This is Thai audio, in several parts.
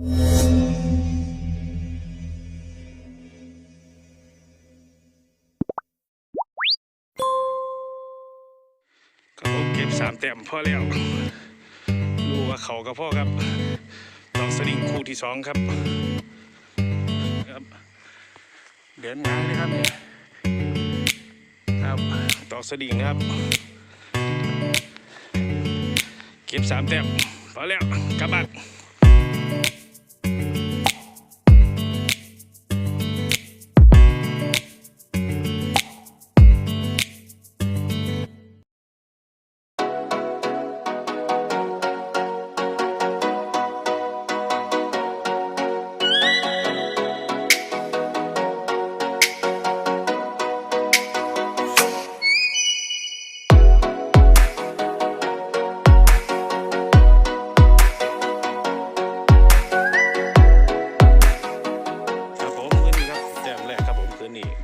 ครับเก็บสามแต้มพอแล้วรู้ว่าเขากับพ่อครับตอกสลิงคู่ที่สองครับครับ เดินงานเลยครับครับตอกสลิงนะครับ เก็บสามแต้มพอแล้วกลับบ้าน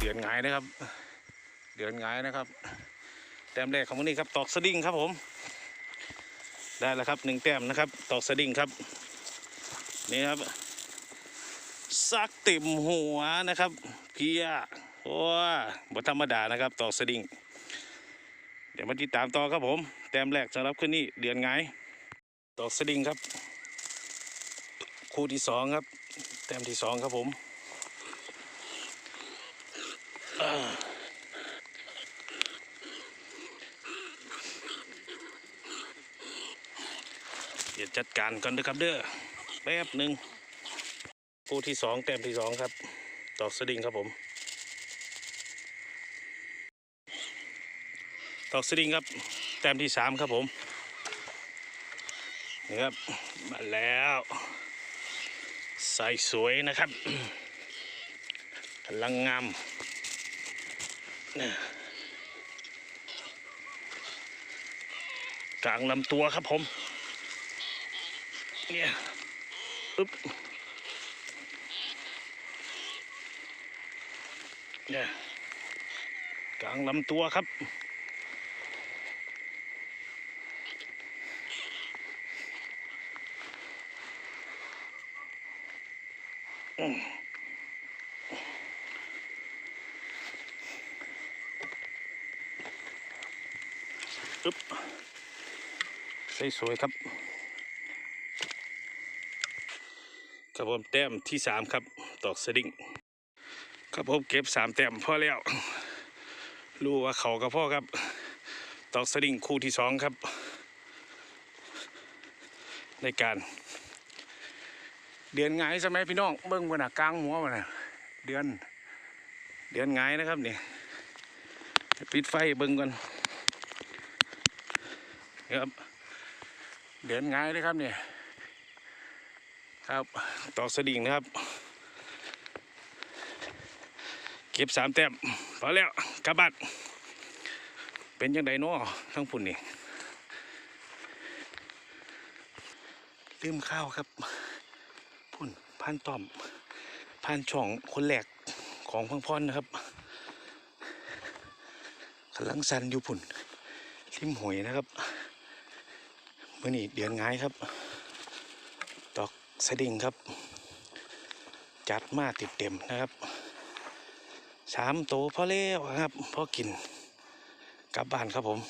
ดือนงายนะครับ เดือนงายนะครับ แต้มแรกของวันนี้ครับตอกสดิ้งครับผม ได้แล้วครับหนึ่งแต้มนะครับ ตอกสดิ้งครับ นี่ครับซักเต็มหัวนะครับ เพียโอ้บธรรมดานะครับ ตอกสดิ้งเดี๋ยวมาติดตามต่อครับผม แต้มแรกสำหรับคืนนี้เดือนงายตอกสดิ้งครับ คู่ที่สองครับ แต้มที่สองครับผม เดี๋ยวจัดการก่อนนะครับเด้อแป๊บหนึ่งคู่ที่สองแต้มที่สองครับ ตอกสดิงครับผม ตอกสดิงครับ แต้มที่สามครับผมนี่ครับมาแล้วใส่สวยนะครับกำลังงาม นี่ยกลางลำตัวครับผม เนี่ยอึ๊บเนี่ยกลางลำตัวครับอึ๊ บสวยๆครับครับผมแต้มที่สามครับตอกสดิ้งครับผมเก็บสามแต้มพอแล้วรู้ว่าเขากับพ่อครับ ตอกสดิ้งคู่ที่สองครับ ในการเดือนหงใช่ไหมพี่น้องเบิ้งบนหน้ากลางหัวมันนะเดือน เดือนหงนะครับเนี่ยปิดไฟเบิ้งก่อน ครับ เดินง่ายเลยครับเนี่ยครับตอกสดิ่งนะครับ เก็บสามแต้มพอแล้วกลับบ้านเป็นยังไงเนาะทั้งพุ่นนี่ลืมข้าวครับ พุ่นพันต่อมพันช่องคนแหลกของพังพรนะครับกำลังสันอยู่พุ่นริมหวยนะครับ มื่อนี้เดือนง่ายครับ ตอกสดิงครับ จัดมาติดเต็มนะครับสามโตวพอแล้วครับพอกินกลับบ้านครับผม